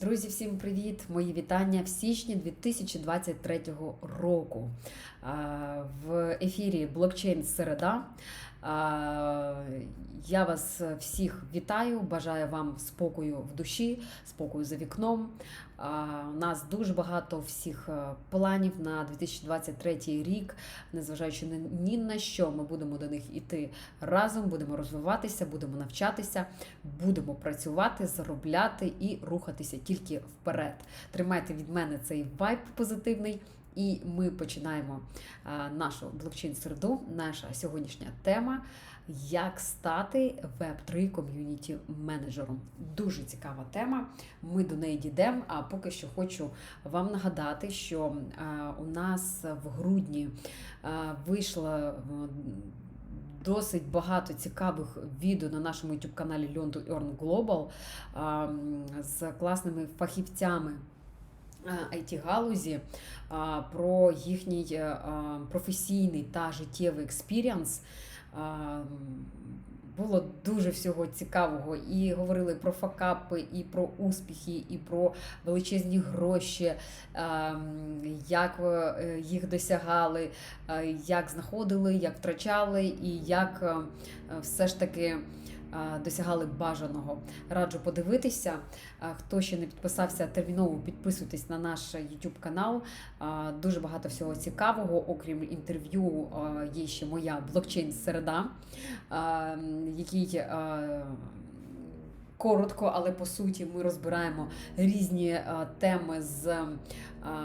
Друзі, всім привіт! Мої вітання в січні 2023 року. В ефірі Блокчейн Середа. Я вас всіх вітаю, бажаю вам спокою в душі, спокою за вікном. У нас дуже багато всіх е, планів на 2023 рік, незважаючи ні на що, ми будемо до них іти разом, будемо розвиватися, будемо навчатися, будемо працювати, заробляти і рухатися тільки вперед. Тримайте від мене цей вайб позитивний. І ми починаємо нашу блокчейн середу. Наша сьогоднішня тема як стати Web3 ком'юніті менеджером. Дуже цікава тема. Ми до неї дійдемо. А поки що хочу вам нагадати, що у нас в грудні а, вийшло. Досить багато цікавих відео на нашому youtube каналі Learn to Earn Global з класними фахівцями it галузі про їхній е, професійний та життєвий експіріанс. Було дуже всього цікавого. І говорили про факапи, і про успіхи, і про величезні гроші, як е, їх досягали, е, як знаходили, як втрачали, і як е, все ж таки е, досягали бажаного. Раджу подивитися. Хто ще не підписався, терміново підписуйтесь на наш YouTube канал. Дуже багато всього цікавого. Окрім інтерв'ю, є ще моя блокчейн середа, який. Коротко, але по суті, ми розбираємо різні теми з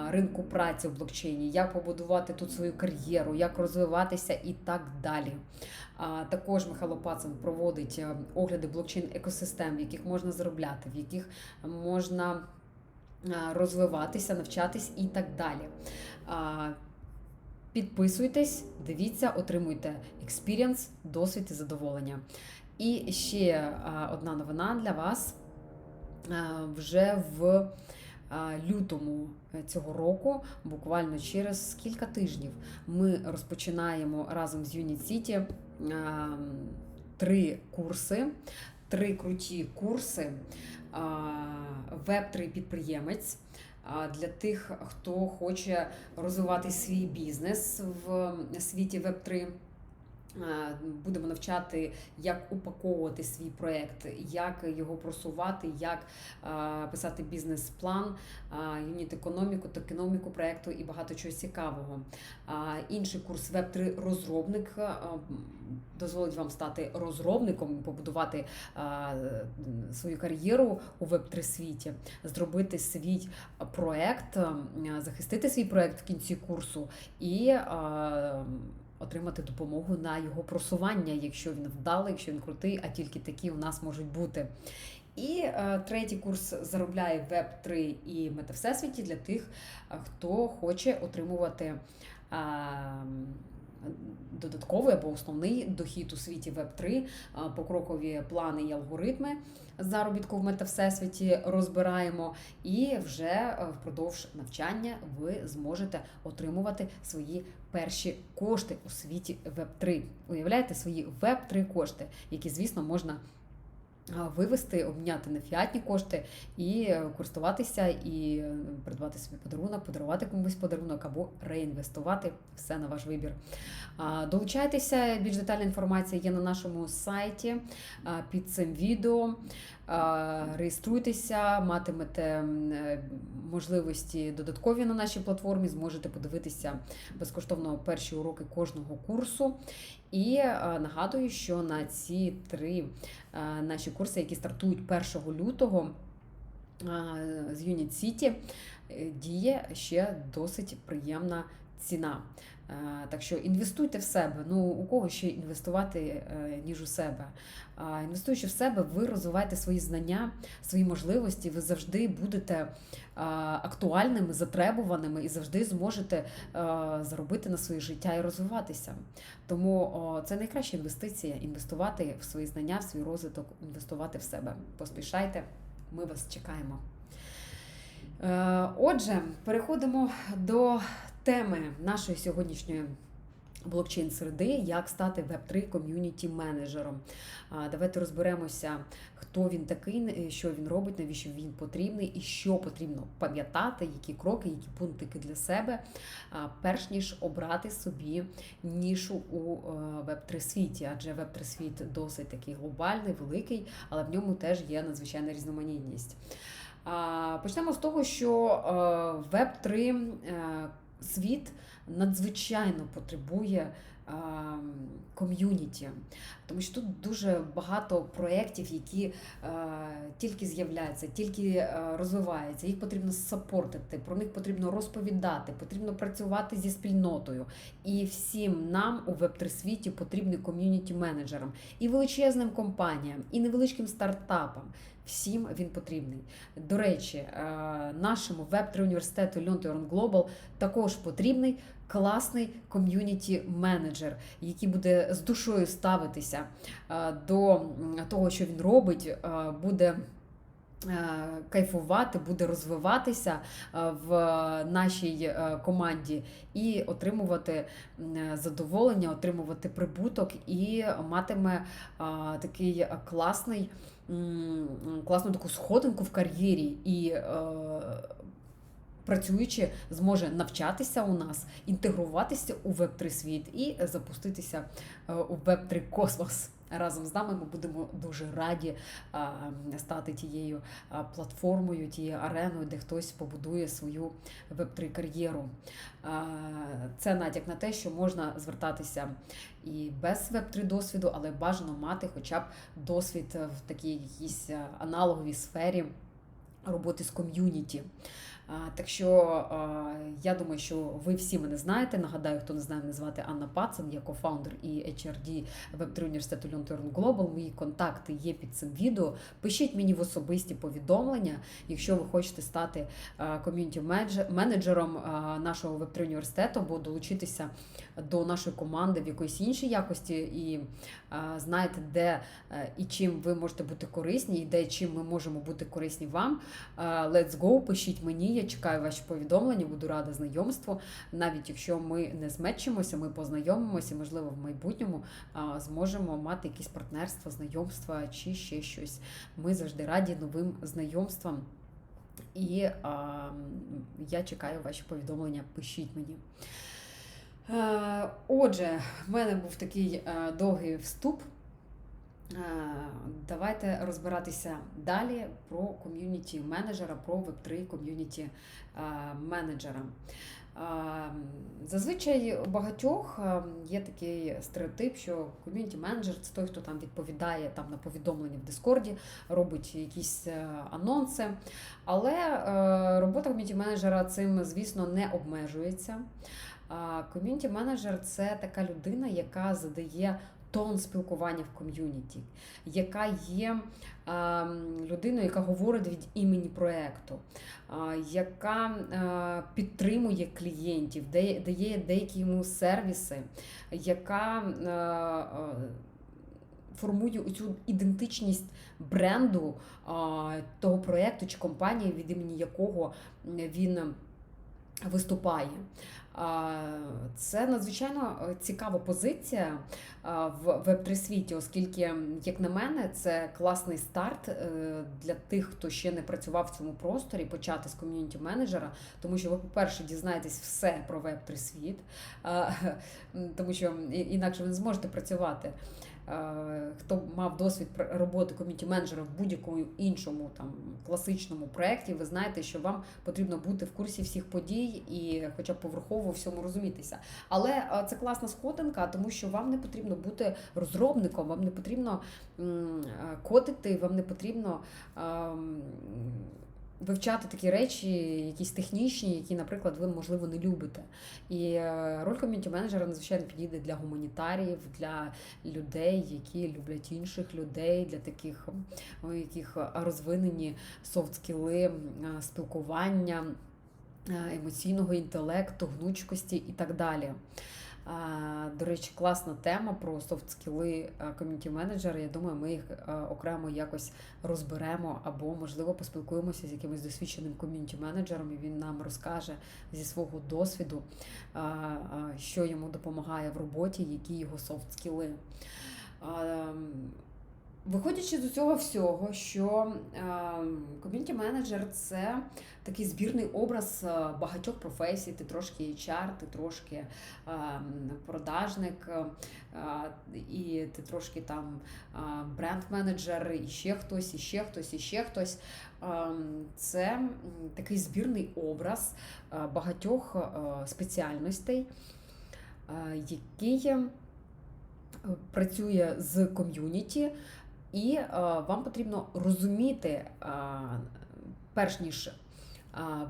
ринку праці в блокчейні, як побудувати тут свою кар'єру, як розвиватися і так далі. Також Михайло Пацан проводить е, огляди блокчейн екосистем, в яких можна заробляти, в яких можна розвиватися, навчатись і так далі. Підписуйтесь, дивіться, отримуйте експірієнс, досвід і задоволення. І ще одна новина для вас. Вже в лютому цього року, буквально через кілька тижнів, ми розпочинаємо разом з Unit City три курси, три круті курси. Веб-3 підприємець. Для тих, хто хоче розвивати свій бізнес в світі Web3, Е, Будемо навчати, як упаковувати свій проект, як його просувати, як е, писати бізнес-план, юніт економіку, токеноміку проекту і багато чого цікавого. Інший курс Web3 розробник е, дозволить вам стати розробником, побудувати е, свою кар'єру у Web3 світі, зробити свій проект, е, захистити свій проект в кінці курсу і. Отримати допомогу на його просування, якщо він вдалий, якщо він крутий, а тільки такі у нас можуть бути. І е, третій курс заробляє Web 3 і метавсесвіті для тих, е, хто хоче отримувати. Е, Додатковий або основний дохід у світі Web3, покрокові плани і алгоритми заробітку в метавсесвіті розбираємо, і вже е, впродовж навчання ви зможете отримувати свої перші кошти у світі Web3. Уявляєте свої Web3 кошти, які, звісно, можна. Вивести, обміняти на фіатні кошти і е, користуватися, і е, придбати собі подарунок, подарувати комусь подарунок або реінвестувати все на ваш вибір. Долучайтеся, більш детальна інформація є на нашому сайті під цим відео. Реєструйтеся, матимете е, можливості додаткові на нашій платформі, зможете подивитися безкоштовно перші уроки кожного курсу. І нагадую, що на ці три наші курси, які стартують 1 лютого з Unit City, е, діє ще досить приємна ціна. Е, Так що інвестуйте в себе. Ну у кого ще інвестувати е, ніж у себе? Інвестуючи в себе, ви розвиваєте свої знання, свої можливості. Ви завжди будете актуальними, затребуваними і завжди зможете заробити на своє життя і розвиватися. Тому це найкраща інвестиція інвестувати в свої знання, в свій розвиток, інвестувати в себе. Поспішайте, ми вас чекаємо. Е, Отже, переходимо до теми нашої сьогоднішньої блокчейн середи, як стати Web3 ком'юніті менеджером. Давайте розберемося, хто він такий, що він робить, навіщо він потрібний, і що потрібно пам'ятати, які кроки, які пунктики для себе, перш ніж обрати собі нішу у Web3 світі, адже Web3 світ досить такий глобальний, великий, але в ньому теж є надзвичайна різноманітність. Почнемо з того, що Web3 е, світ надзвичайно потребує ком'юніті, тому що тут дуже багато проєктів, які е, тільки з'являються, тільки е, розвиваються. Їх потрібно сапортити, про них потрібно розповідати, потрібно працювати зі спільнотою. І всім нам у Web3 світі потрібні ком'юніті менеджерам і величезним компаніям, і невеличким стартапам. Всім він потрібний. До речі, е, нашому веб 3 університету to Global також потрібний класний ком'юніті-менеджер, який буде з душою ставитися е, до того, що він робить, е, буде. Кайфувати, буде розвиватися в нашій команді і отримувати задоволення, отримувати прибуток і матиме такий класний класну таку сходинку в кар'єрі і. Е, Працюючи, зможе навчатися у нас, інтегруватися у веб 3 світ і запуститися е, у веб 3 космос. Разом з нами ми будемо дуже раді стати тією платформою, тією ареною, де хтось побудує свою веб 3 кар'єру. Це натяк на те, що можна звертатися і без веб 3 досвіду, але бажано мати хоча б досвід в такій якійсь аналоговій сфері роботи з ком'юніті. Так що я думаю, що ви всі мене знаєте. Нагадаю, хто не знає, мене звати Анна Пацан, я кофаундер і HRD Web3 університету Learn Global. Мої контакти є під цим відео. Пишіть мені в особисті повідомлення, якщо ви хочете стати ком'юніті менеджером нашого Web3 університету, або долучитися до нашої команди в якоїсь іншій якості, і знаєте, де і чим ви можете бути корисні, і де чим ми можемо бути корисні вам. Let's go, пишіть мені. Я чекаю ваші повідомлення, буду рада знайомству. Навіть якщо ми не змечимося, ми познайомимося, можливо, в майбутньому зможемо мати якісь партнерства, знайомства чи ще щось. Ми завжди раді новим знайомствам. І а, я чекаю ваші повідомлення. Пишіть мені. Е, отже, в мене був такий е, довгий вступ. Е, давайте розбиратися далі про ком'юніті менеджера, про Web3 ком'юніті менеджера. Зазвичай у багатьох є такий стереотип, що ком'юніті менеджер це той, хто там відповідає там на повідомлення в Дискорді, робить якісь анонси. Але робота ком'юніті менеджера цим, звісно, не обмежується. Ком'юніті менеджер це така людина, яка задає тон спілкування в ком'юніті, яка є людиною, яка говорить від імені проєкту, яка підтримує клієнтів, дає деякі йому сервіси, яка формує цю ідентичність бренду того проєкту чи компанії, від імені якого він виступає. Це надзвичайно е, цікава позиція в Web3 світі, оскільки, як на мене, це класний старт е, для тих, хто ще не працював в цьому просторі, почати з ком'юніті менеджера, тому що ви, по-перше, дізнаєтесь все про Web3 світ, тому що інакше ви не зможете працювати. Е, хто мав досвід роботи коміті менеджера в будь-якому іншому там класичному проєкті, ви знаєте, що вам потрібно бути в курсі всіх подій і, хоча б поверхово всьому розумітися. Але е, це класна сходинка, тому що вам не потрібно бути розробником, вам не потрібно е, кодити, вам не потрібно. Вивчати такі речі, якісь технічні, які, наприклад, ви, можливо, не любите. І е, роль ком'юніті менеджера надзвичайно підійде для гуманітаріїв, для людей, які люблять інших людей, для таких, у яких розвинені софт-скіли, спілкування, емоційного інтелекту, гнучкості і так далі. До речі, класна тема про софт-скіли ком'юніті менеджера. Я думаю, ми їх окремо якось розберемо або, можливо, поспілкуємося з якимось досвідченим ком'юніті менеджером, і він нам розкаже зі свого досвіду, що йому допомагає в роботі, які його софт-скіли. Виходячи з цього всього, що ком'юніті менеджер це такий збірний образ е, багатьох професій. Ти трошки HR, ти трошки е, продажник, е, і ти трошки там бренд-менеджер, і ще хтось, і ще хтось, і ще хтось. Це такий збірний образ багатьох спеціальностей, який працює з ком'юніті. І е, вам потрібно розуміти, е, перш ніж е,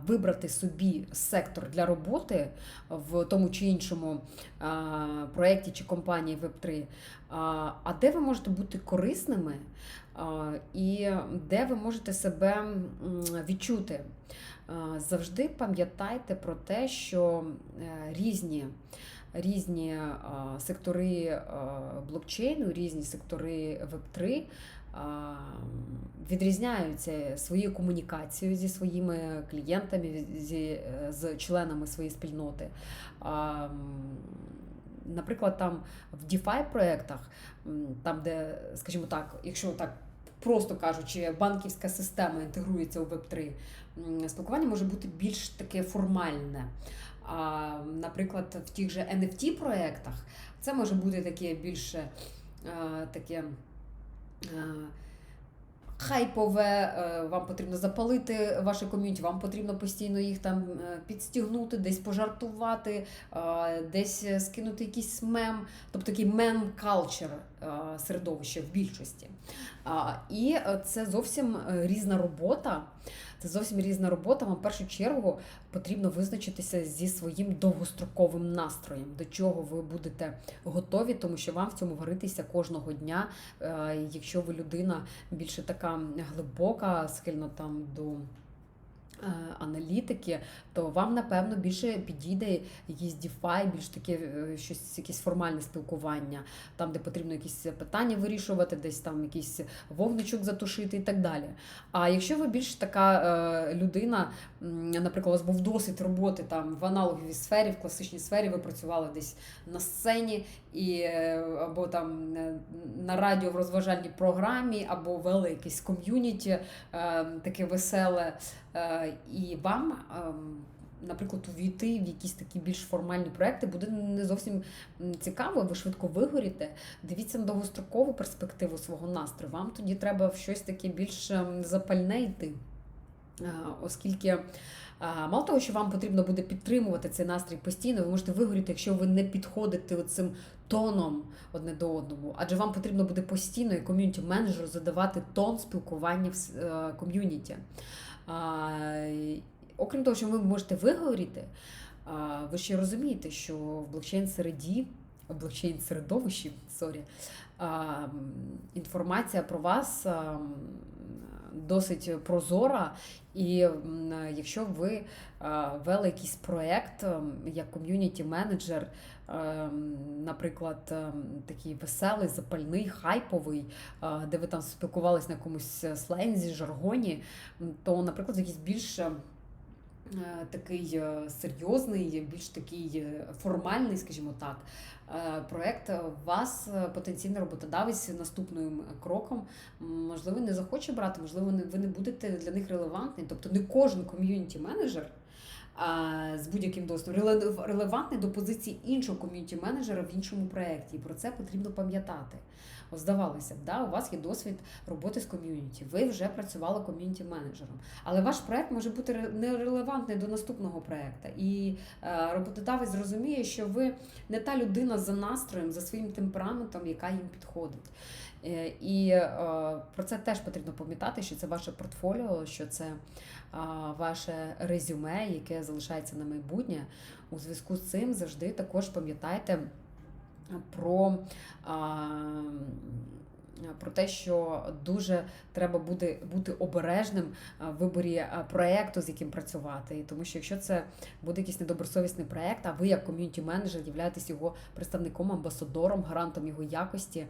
вибрати собі сектор для роботи в тому чи іншому проєкті чи компанії Web3, а де ви можете бути корисними і де ви можете себе відчути. Завжди пам'ятайте про те, що різні різні сектори блокчейну, різні сектори Web3 відрізняються своєю комунікацією зі своїми клієнтами, зі, з членами своєї спільноти. Наприклад, там в DeFi проєктах, там, де, скажімо так, якщо так просто кажучи, банківська система інтегрується у Web3, спілкування може бути більш таке формальне. А, Наприклад, в тих же NFT проєктах це може бути таке більше таке. Хайпове, е, вам потрібно запалити ваше ком'юніті, вам потрібно постійно їх там е, підстігнути, десь пожартувати, десь скинути якийсь мем, тобто такий мем-калчер середовище в більшості. І це зовсім е, різна робота. Це зовсім різна робота. Вам в першу чергу потрібно визначитися зі своїм довгостроковим настроєм, до чого ви будете готові, тому що вам в цьому варитися кожного дня. Е, якщо ви людина більше така глибока, схильна там до. Е, аналітики, то вам, напевно, більше підійде якийсь DeFi, більш таке е, щось, якесь формальне спілкування, там, де потрібно якісь питання вирішувати, десь там якийсь вогничок затушити і так далі. А якщо ви більш така е, людина, наприклад, у вас був досвід роботи там в аналоговій сфері, в класичній сфері, ви працювали десь на сцені і або там на радіо в розважальній програмі, або вели якесь ком'юніті таке веселе. Е, і вам, ем, наприклад, увійти в якісь такі більш формальні проекти буде не зовсім цікаво, ви швидко вигоріте. Дивіться на довгострокову перспективу свого настрою. Вам тоді треба в щось таке більш ем, запальне йти, е, оскільки. Е, мало того, що вам потрібно буде підтримувати цей настрій постійно, ви можете вигоріти, якщо ви не підходите цим тоном одне до одному, адже вам потрібно буде постійно і ком'юніті менеджеру задавати тон спілкування в ком'юніті. Окрім того, що ви можете вигоріти, ви ще розумієте, що в блокчейн середі, в блокчейн середовищі, сорі, інформація про вас досить прозора, і якщо ви вели якийсь проєкт як ком'юніті менеджер, наприклад, такий веселий, запальний, хайповий, де ви там спілкувалися на якомусь слензі, жаргоні, то, наприклад, якийсь більш Такий серйозний, більш такий формальний, скажімо так, проект вас потенційний роботодавець наступним кроком, можливо, не захоче брати, можливо, ви не будете для них релевантні. Тобто не кожен ком'юніті менеджер з будь-яким досвідом релевантний до позиції іншого ком'юніті менеджера в іншому проєкті. І про це потрібно пам'ятати. Здавалося б, да, у вас є досвід роботи з ком'юніті, ви вже працювали ком'юніті менеджером, але ваш проект може бути нерелевантний до наступного проекту. І е, роботодавець зрозуміє, що ви не та людина за настроєм, за своїм темпераментом, яка їм підходить. Е, і е, про це теж потрібно пам'ятати, що це ваше портфоліо, що це ваше резюме, яке залишається на майбутнє. У зв'язку з цим завжди також пам'ятайте про про те, що дуже треба буде бути обережним е, в виборі е, проекту, з яким працювати. Тому що якщо це буде якийсь недобросовісний проект, а ви як ком'юніті менеджер являєтесь його представником, амбасадором, гарантом його якості,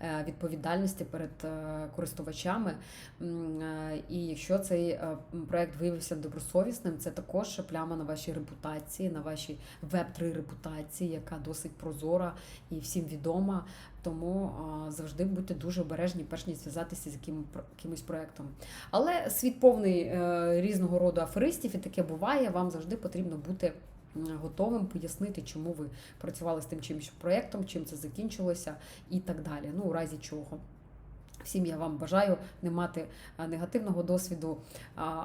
е, відповідальності перед е, користувачами. Е, І якщо цей е, проект виявився добросовісним, це також пляма на вашій репутації, на вашій веб-3 репутації, яка досить прозора і всім відома. Тому завжди будьте дуже обережні, перш ніж зв'язатися з яким, якимось проектом. Але світ повний е, різного роду аферистів, і таке буває. Вам завжди потрібно бути готовим пояснити, чому ви працювали з тим чимось проектом, чим це закінчилося і так далі. Ну, у разі чого. Всім я вам бажаю не мати негативного досвіду,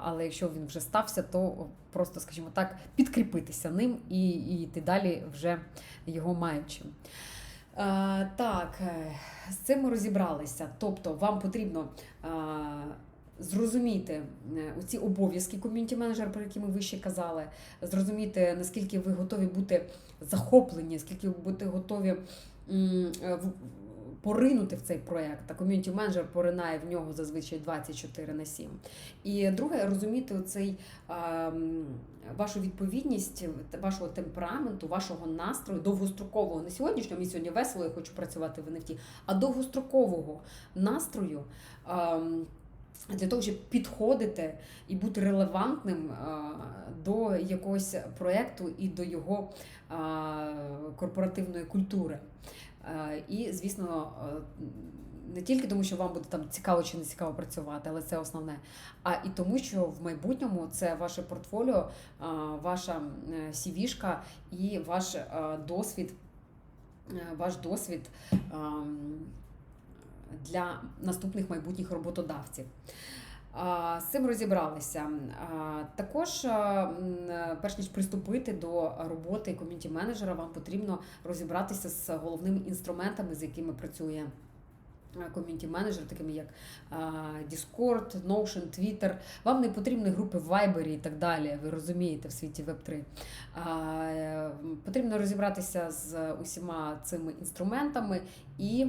але якщо він вже стався, то просто, скажімо так, підкріпитися ним і йти далі вже його маючи. А, так, е, з цим ми розібралися. Тобто, вам потрібно а, зрозуміти е, оці обов'язки ком'юніті менеджера, про які ми вище казали, зрозуміти, наскільки ви готові бути захоплені, скільки ви будете готові е, поринути в цей проєкт. А ком'юніті менеджер поринає в нього зазвичай 24 на 7. І друге, розуміти оцей вашу відповідність, вашого темпераменту, вашого настрою, довгострокового, не сьогоднішнього, мені сьогодні весело, я хочу працювати в NFT, а довгострокового настрою. Для того, щоб підходити і бути релевантним до якогось проєкту і до його корпоративної культури. Е, І, звісно, е, не тільки тому, що вам буде там цікаво чи не цікаво працювати, але це основне. А і тому, що в майбутньому це ваше портфоліо, е, ваша CV-шка і ваш досвід, ваш досвід ем, для наступних майбутніх роботодавців. З цим розібралися. Також, перш ніж приступити до роботи ком'юніті менеджера, вам потрібно розібратися з головними інструментами, з якими працює ком'юніті менеджер, такими як Discord, Notion, Twitter. Вам не потрібні групи в Viber і так далі. Ви розумієте в світі Web3. Е, Потрібно розібратися з усіма цими інструментами і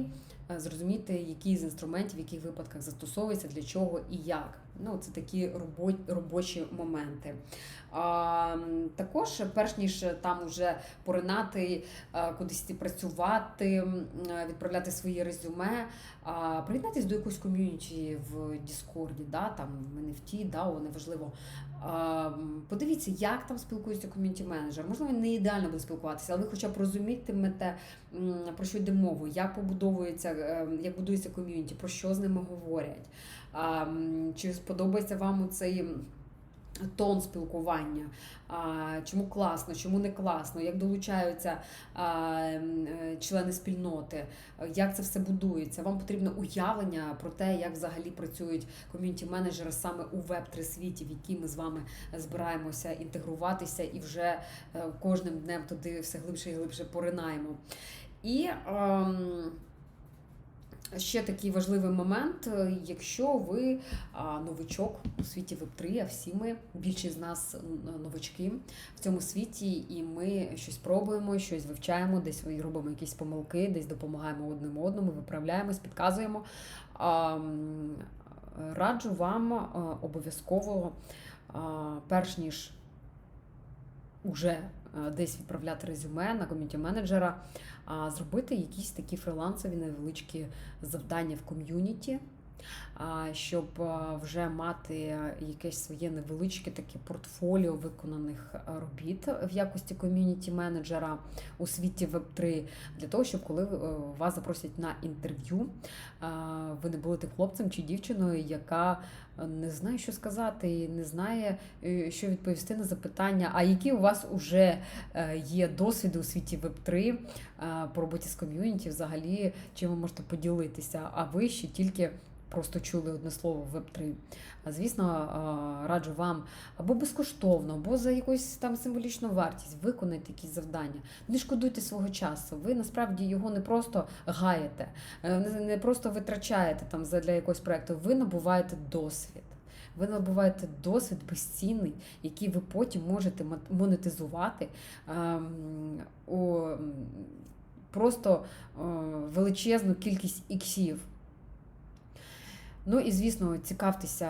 зрозуміти, які з інструментів, в яких випадках застосовується, для чого і як. Ну, це такі робо- робочі моменти. А, також, перш ніж там уже поринати, а, кудись працювати, е, відправляти свої резюме, а, приєднатись до якоїсь ком'юніті в Діскорді, да, там в NFT, да, неважливо. А, Подивіться, як там спілкується ком'юніті менеджер. Можливо, він не ідеально буде спілкуватися, але ви хоча б розумітимете, про що йде мова, як побудовується, е, як будується ком'юніті, про що з ними говорять. А, Чи сподобається вам цей тон спілкування, а, чому класно, чому не класно, як долучаються а, члени спільноти, як це все будується. Вам потрібно уявлення про те, як взагалі працюють ком'юніті-менеджери саме у Web3 світі, в який ми з вами збираємося інтегруватися і вже е, кожним днем туди все глибше і глибше поринаємо. І ем, ще такий важливий момент, якщо ви новичок у світі Web3, а всі ми, більшість з нас новачки в цьому світі, і ми щось пробуємо, щось вивчаємо, десь робимо якісь помилки, десь допомагаємо одним одному, виправляємось, підказуємо. Раджу вам обов'язково, перш ніж уже десь відправляти резюме на ком'юніті менеджера, зробити якісь такі фрилансові невеличкі завдання в ком'юніті, щоб вже мати якесь своє невеличке таке портфоліо виконаних робіт в якості ком'юніті менеджера у світі Web3, для того, щоб коли е, вас запросять на інтерв'ю, ви не були тим хлопцем чи дівчиною, яка е, не знає, що сказати, і не знає, е, що відповісти на запитання, а які у вас вже є досвіди у світі Web3 е, по роботі з ком'юніті, взагалі, чим ви можете поділитися, а ви ще тільки просто чули одне слово в Web3. А звісно, раджу вам або безкоштовно, або за якусь там символічну вартість виконайте якісь завдання. Не шкодуйте свого часу. Ви насправді його не просто гаєте, е, не просто витрачаєте там для якогось проекту, ви набуваєте досвід. Ви набуваєте досвід безцінний, який ви потім можете мо- монетизувати ем, у просто е, величезну кількість іксів. Ну і звісно, цікавтеся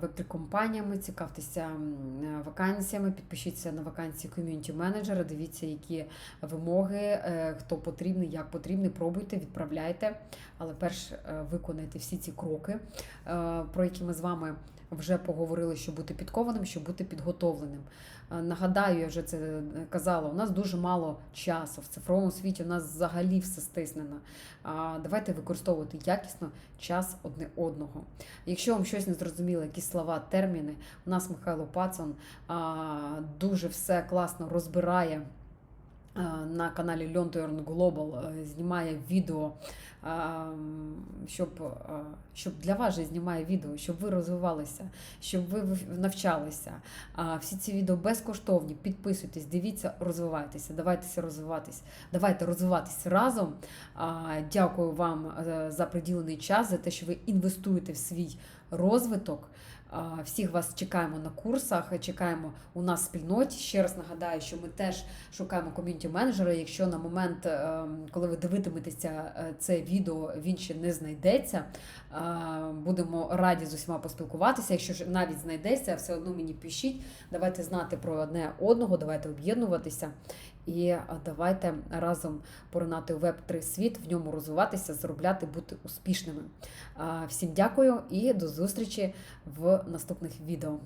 веб-компаніями, цікавтеся е, вакансіями, підпишіться на вакансії ком'юніті менеджера, дивіться, які вимоги, е, хто потрібний, як потрібний, пробуйте, відправляйте. Але перш е, виконайте всі ці кроки, про які ми з вами вже поговорили, щоб бути підкованим, щоб бути підготовленим. Е, Нагадаю, я вже це казала, у нас дуже мало часу. В цифровому світі у нас взагалі все стиснено. Давайте використовувати якісно час одне одного. Якщо вам щось не зрозуміло, якісь слова, терміни, у нас Михайло Пацан дуже все класно розбирає. На каналі to Global е, знімає відео, щоб, щоб для вас же знімає відео, щоб ви розвивалися, щоб ви навчалися. Всі ці відео безкоштовні. Підписуйтесь, дивіться, розвивайтеся. Давайте розвиватись. Давайте розвиватись разом. Дякую вам е, за приділений час, за те, що ви інвестуєте в свій розвиток. Всіх вас чекаємо на курсах, чекаємо у нас в спільноті. Ще раз нагадаю, що ми теж шукаємо ком'юніті менеджера. Якщо на момент, е, коли ви дивитиметеся е, це відео, він ще не знайдеться. Будемо раді з усіма поспілкуватися. Якщо ж навіть знайдеться, все одно мені пишіть. Давайте знати про одне одного, давайте об'єднуватися і давайте разом поринати веб 3 світ, в ньому розвиватися, заробляти, бути успішними. Всім дякую і до зустрічі в наступних відео.